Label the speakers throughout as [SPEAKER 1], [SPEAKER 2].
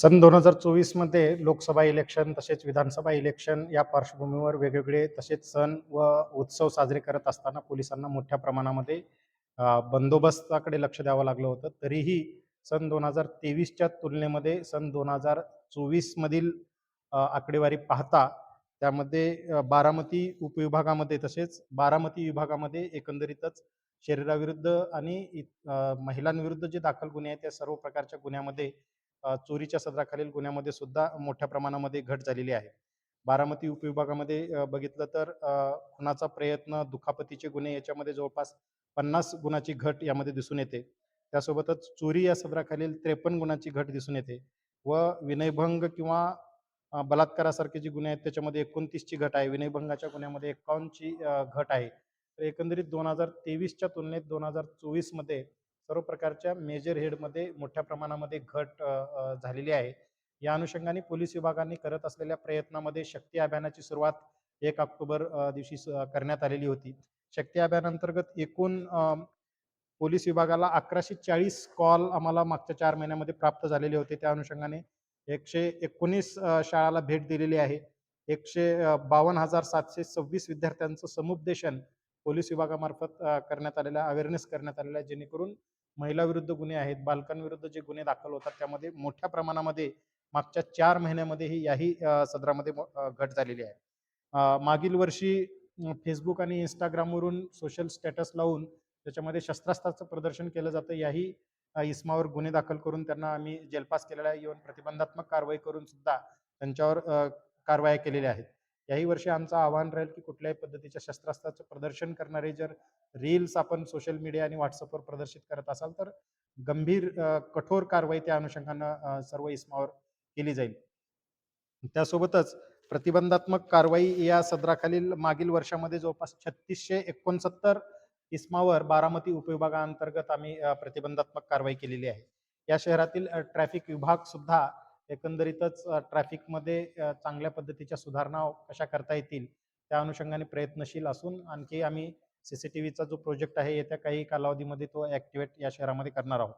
[SPEAKER 1] सन दोन हजार चोवीसमध्ये लोकसभा इलेक्शन तसेच विधानसभा इलेक्शन या पार्श्वभूमीवर वेगवेगळे तसेच सण व उत्सव साजरे करत असताना पोलिसांना मोठ्या प्रमाणामध्ये बंदोबस्ताकडे लक्ष द्यावं लागलं होतं. तरीही सन दोन हजार तेवीसच्या तुलनेमध्ये सन दोन हजार चोवीसमधील आकडेवारी पाहता त्यामध्ये बारामती उपविभागामध्ये तसेच बारामती विभागामध्ये एकंदरीतच शरीराविरुद्ध आणि महिलांविरुद्ध जे दाखल गुन्हे आहेत त्या सर्व प्रकारच्या गुन्ह्यामध्ये चोरीच्या सदराखालील गुन्ह्यामध्ये सुद्धा मोठ्या प्रमाणामध्ये घट झालेली आहे. बारामती उपविभागामध्ये बघितलं तर खुनाचा प्रयत्न दुखापतीचे गुन्हे याच्यामध्ये जवळपास पन्नास गुणाची घट यामध्ये दिसून येते. त्यासोबतच चोरी या सदराखालील त्रेपन्न गुणाची घट दिसून येते व विनयभंग किंवा बलात्कारासारखे जे गुन्हे आहेत त्याच्यामध्ये एकोणतीसची घट आहे. विनयभंगाच्या गुन्ह्यामध्ये एकावन्नची घट आहे. तर एकंदरीत दोन हजार तेवीसच्या तुलनेत दोन हजार चोवीसमध्ये सर्व प्रकारच्या मेजर हेडमध्ये मोठ्या प्रमाणामध्ये घट झालेली आहे. या अनुषंगाने पोलीस विभागाने करत असलेल्या प्रयत्नामध्ये शक्ती अभियानाची सुरुवात एक ऑक्टोबर दिवशी करण्यात आलेली होती. शक्ती अभियानांतर्गत एकूण पोलीस विभागाला अकराशे चाळीस कॉल आम्हाला मागच्या चार महिन्यामध्ये प्राप्त झालेले होते. त्या अनुषंगाने एकशे एकोणीस शाळाला भेट दिलेली आहे. एकशे बावन्न हजार सातशे सव्वीस विद्यार्थ्यांचं समुपदेशन पोलीस विभागामार्फत करण्यात आलेलं अवेअरनेस करण्यात आलेला आहे. जेणेकरून महिलाविरुद्ध गुन्हे आहेत बालकांविरुद्ध जे गुन्हे दाखल होतात त्यामध्ये मोठ्या प्रमाणामध्ये मागच्या चार महिन्यामध्येही याही सदरामध्ये घट झालेली आहे. मागील वर्षी फेसबुक आणि इंस्टाग्रामवरून सोशल स्टेटस लावून त्याच्यामध्ये शस्त्रास्त्राचं प्रदर्शन केलं जातं याही इस्मावर गुन्हे दाखल करून त्यांना आम्ही जेलपास केलेला आहे. इव्हन प्रतिबंधात्मक कारवाई करून सुद्धा त्यांच्यावर कारवाया केलेल्या आहेत. याही वर्षी आमचं आव्हान राहील की कुठल्याही पद्धतीच्या शस्त्रास्त्राचं प्रदर्शन करणारे जर रील्स आपण सोशल मीडिया आणि व्हॉट्सअपवर प्रदर्शित करत असाल तर गंभीर कठोर कारवाई त्या अनुषंगानं सर्व इस्मावर केली जाईल. त्यासोबतच प्रतिबंधात्मक कारवाई या सदराखालील मागील वर्षामध्ये जवळपास छत्तीसशे एकोणसत्तर इस्मावर बारामती उपविभागाअंतर्गत आम्ही प्रतिबंधात्मक कारवाई केलेली आहे. या शहरातील ट्रॅफिक विभाग सुद्धा एकंदरीतच ट्रॅफिकमध्ये चांगल्या पद्धतीच्या सुधारणा कशा करता येतील त्या अनुषंगाने प्रयत्नशील असून आणखी आम्ही सी सी टी व्हीचा जो प्रोजेक्ट आहे येत्या काही कालावधीमध्ये तो ॲक्टिवेट या शहरामध्ये करणार आहोत.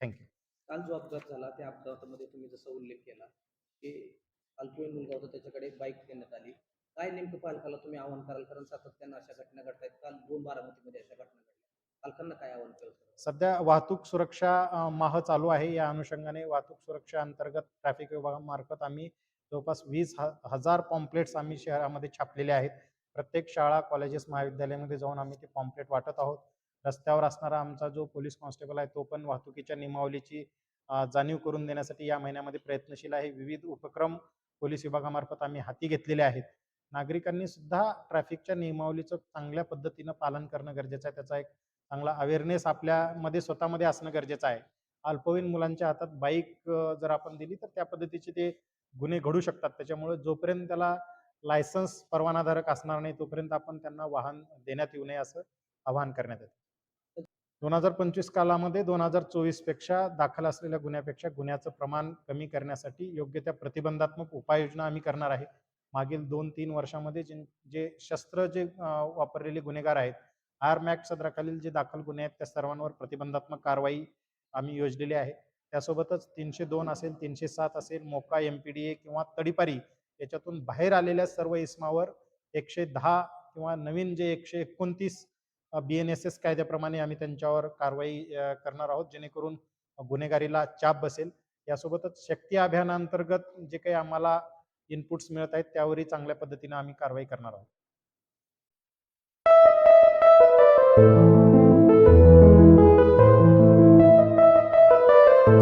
[SPEAKER 1] थँक्यू
[SPEAKER 2] काल जो अपघात झाला त्या अपघातामध्ये तुम्ही जसा उल्लेख केला की अल्पवयीन मुलगा होता त्याच्याकडे बाईक देण्यात आली. काय नेमकं पालकाला तुम्ही आव्हान कराल? कारण सातत्यानं अशा घटना घडत आहेत काल दोन बारामतीमध्ये अशा घटना पालकांना काय आवाहन केलं
[SPEAKER 1] सध्या वाहतूक सुरक्षा माह चालू आहे. या अनुषंगाने वाहतूक सुरक्षा अंतर्गत ट्रॅफिक विभागामार्फत आम्ही जवळपास वीस ह हजार पॉम्पलेट्स आम्ही शहरामध्ये छापलेले आहेत. प्रत्येक शाळा कॉलेजेस महाविद्यालयामध्ये जाऊन आम्ही ते पॉम्पलेट वाटत आहोत. रस्त्यावर असणारा आमचा जो पोलीस कॉन्स्टेबल आहे तो पण वाहतुकीच्या नियमावलीची जाणीव करून देण्यासाठी या महिन्यामध्ये प्रयत्नशील आहे. विविध उपक्रम पोलीस विभागामार्फत आम्ही हाती घेतलेले आहेत. नागरिकांनी सुद्धा ट्रॅफिकच्या नियमावलीचं चांगल्या पद्धतीनं पालन करणं गरजेचं आहे. त्याचा एक चांगला अवेअरनेस आपल्यामध्ये स्वतःमध्ये असणं गरजेचं आहे. अल्पवयीन मुलांच्या हातात बाईक जर आपण दिली तर त्या पद्धतीचे ते गुन्हे घडू शकतात. त्याच्यामुळे जोपर्यंत त्याला लायसन्स परवानाधारक असणार नाही तोपर्यंत आपण त्यांना वाहन देण्यात येऊ नये असं आवाहन करण्यात येतं. दोन हजार पंचवीस कालामध्ये दोन हजार चोवीसपेक्षा दाखल असलेल्या गुन्ह्यापेक्षा गुन्ह्याचं प्रमाण कमी करण्यासाठी योग्य त्या प्रतिबंधात्मक उपाययोजना आम्ही करणार आहे. मागील दोन तीन वर्षामध्ये जे जे शस्त्र जे वापरलेले गुन्हेगार आहेत आर मॅक्ट सदराखालील जे दाखल गुन्हे आहेत त्या सर्वांवर प्रतिबंधात्मक कारवाई आम्ही योजलेली आहे. त्यासोबतच तीनशे दोन असेल तीनशे सात असेल MCOCA M P D A किंवा तडीपारी याच्यातून बाहेर आलेल्या सर्व इस्मावर एकशे दहा किंवा नवीन जे एकशे एकोणतीस बी एन एस एस कायद्याप्रमाणे आम्ही त्यांच्यावर कारवाई करणार आहोत जेणेकरून गुन्हेगारीला चाप बसेल. यासोबतच शक्ती अभियानांतर्गत जे काही आम्हाला इनपुट्स मिळत आहेत त्यावरही चांगल्या पद्धतीने आम्ही कारवाई करणार आहोत. thank you